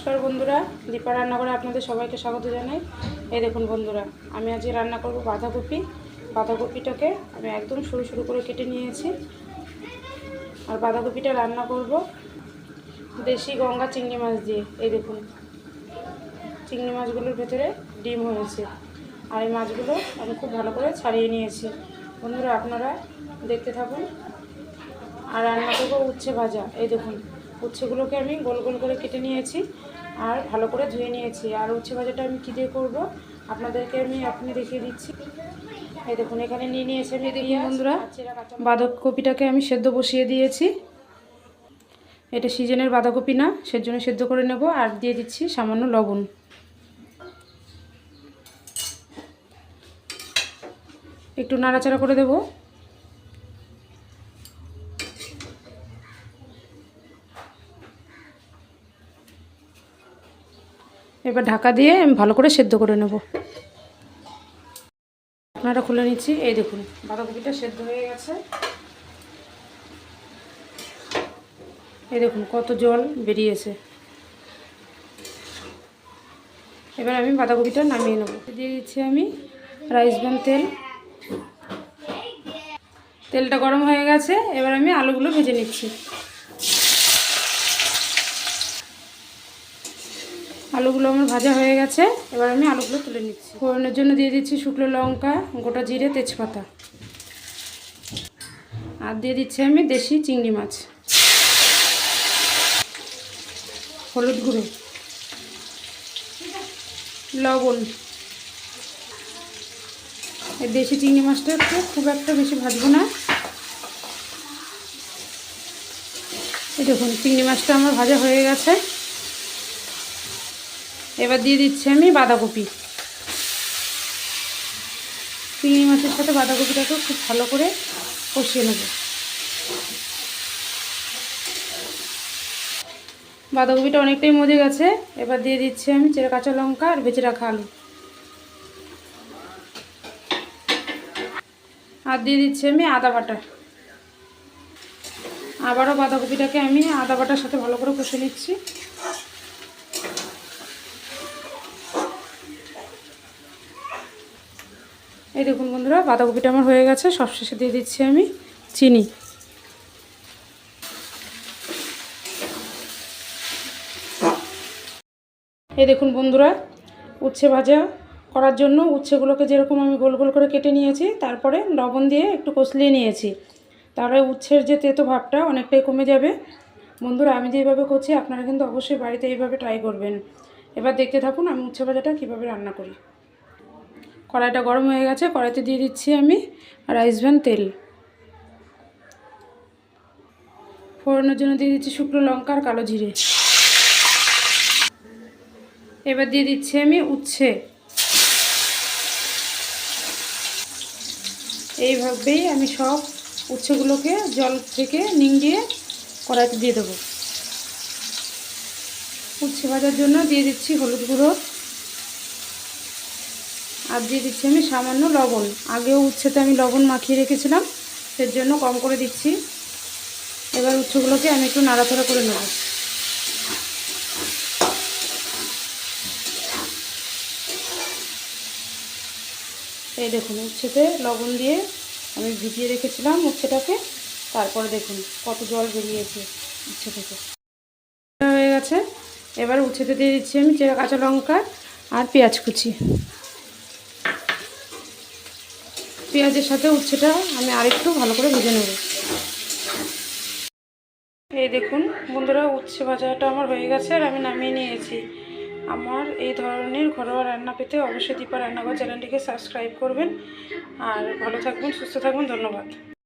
নমস্কার বন্ধুরা, দীপা রান্নাঘরে আপনাদের সবাইকে স্বাগত জানাই। এই দেখুন বন্ধুরা, আমি আজকে রান্না করব বাঁধাকপি। বাঁধাকপিটাকে আমি একদম সরু সরু করে কেটে নিয়েছি। আর বাঁধাকপিটা রান্না করব দেশি গঙ্গা চিংড়ি মাছ দিয়ে। এই দেখুন, চিংড়ি মাছগুলোর ভেতরে ডিম হয়েছে। আর এই মাছগুলো আমি খুব ভালো করে ছাড়িয়ে নিয়েছি। বন্ধুরা, আপনারা দেখতে থাকুন। আর রান্না করব উচ্ছে ভাজা। এই দেখুন উচ্ছেগুলোকে আমি গোল গোল করে কেটে নিয়েছি আর ভালো করে ধুয়ে নিয়েছি। আর উচ্ছে ভাজাটা আমি কী দিয়ে করব? আপনাদেরকে আমি আপনি দেখিয়ে দিচ্ছি। এই দেখুন এখানে নিয়ে নিয়েছি আমি দেখি বন্ধুরা বাঁধাকপিটাকে আমি সেদ্ধ বসিয়ে দিয়েছি। এটা সিজনের বাঁধাকপি না সেজন্য সেদ্ধ করে নেব আর দিয়ে দিচ্ছি সামান্য লবণ। একটু নাড়াচাড়া করে দেবো। এবার ঢাকা দিয়ে আমি ভালো করে সেদ্ধ করে নেব। আপনারা খুলে নিচ্ছি, এই দেখুন, বাঁধাকপিটা সেদ্ধ হয়ে গেছে। এই দেখুন, কত জল বেরিয়েছে। এবার আমি বাঁধাকপিটা নামিয়ে নেব। দিয়ে দিচ্ছি আমি রাইস ব্যান তেল। তেলটা গরম হয়ে গেছে, এবার আমি আলুগুলো ভেজে নিচ্ছি। আলুগুলো আমার ভাজা হয়ে গেছে। এবার আমি আলুগুলো তুলে নিচ্ছি। ফোড়নের জন্য দিয়ে দিচ্ছি শুকনো লঙ্কা, গোটা জিরে, তেজপাতা। আর দিয়ে দিচ্ছি আমি দেশি চিংড়ি মাছ। হলুদ গুঁড়ো। লবণ। এই দেশি চিংড়ি মাছটা একটু খুব একটা বেশি ভাজবো না। এই দেখুন, চিংড়ি মাছটা আমার ভাজা হয়ে গেছে। এবার দিয়ে দিচ্ছি আমি বাঁধাকপি। চিংড়ি মাছের সাথে বাঁধাকপিটাকে খুব ভালো করে কষিয়ে নেব। বাঁধাকপিটা অনেকটাই মজে গেছে। এবার দিয়ে দিচ্ছি আমি চেরা কাঁচা লঙ্কা আর বেঁচে রাখা আলু। আর দিয়ে দিচ্ছি আমি আদা বাটা। আবারও বাঁধাকপিটাকে আমি আদা বাটার সাথে ভালো করে কষে নিচ্ছি। এই দেখুন বন্ধুরা, বাঁধাকপিটা আমার হয়ে গেছে। সবশেষে দিয়ে দিচ্ছি আমি চিনি। এই দেখুন বন্ধুরা, উচ্ছে ভাজা করার জন্য উচ্ছেগুলোকে যেরকম আমি গোল গোল করে কেটে নিয়েছি, তারপরে লবণ দিয়ে একটু কষলিয়ে নিয়েছি। তাহলে উচ্ছের যে তেতো ভাবটা অনেকটাই কমে যাবে। বন্ধুরা, আমি যেভাবে করছি, আপনারা কিন্তু অবশ্যই বাড়িতে এইভাবে ট্রাই করবেন। এবার দেখতে থাকুন আমি উচ্ছে ভাজাটা কীভাবে রান্না করি। কড়াইটা গরম হয়ে গেছে, কড়াইতে দিয়ে দিচ্ছি আমি রাইস ভ্যান তেল। ফোড়নের জন্য দিয়ে দিচ্ছি শুকনো লঙ্কা আর কালো জিরে। এবার দিয়ে দিচ্ছি আমি উচ্ছে। এইভাবেই আমি সব উচ্ছেগুলোকে জল থেকে নিংড়িয়ে কড়াইতে দিয়ে দেবো। উচ্ছে ভাজার জন্য দিয়ে দিচ্ছি হলুদ গুঁড়ো। আর দিয়ে দিচ্ছি আমি সামান্য লবণ। আগেও উচ্ছেতে আমি লবণ মাখিয়ে রেখেছিলাম সের জন্য কম করে দিচ্ছি। এবার উচ্ছেগুলোকে আমি একটু নাড়াচাড়া করে নেব। এই দেখুন, উচ্ছেতে লবণ দিয়ে আমি ভিজিয়ে রেখেছিলাম উচ্ছেটাকে। তারপরে দেখুন, কত জল বেরিয়েছে উচ্ছে থেকে। হয়ে গেছে। এবার উচ্ছেতে দিয়ে দিচ্ছি আমি চেরা কাঁচা লঙ্কা আর পেঁয়াজ কুচি। পেঁয়াজের সাথে উচ্ছেটা আমি আরেকটু ভালো করে ভেজে নেব। এই দেখুন বন্ধুরা, উচ্ছে ভাজাটা আমার হয়ে গেছে আর আমি নামিয়ে নিয়েছি। আমার এই ধরনের ঘরোয়া রান্না পেতে অবশ্যই দীপা রান্নাঘর চ্যানেলটিকে সাবস্ক্রাইব করবেন। আর ভালো থাকবেন, সুস্থ থাকবেন, ধন্যবাদ।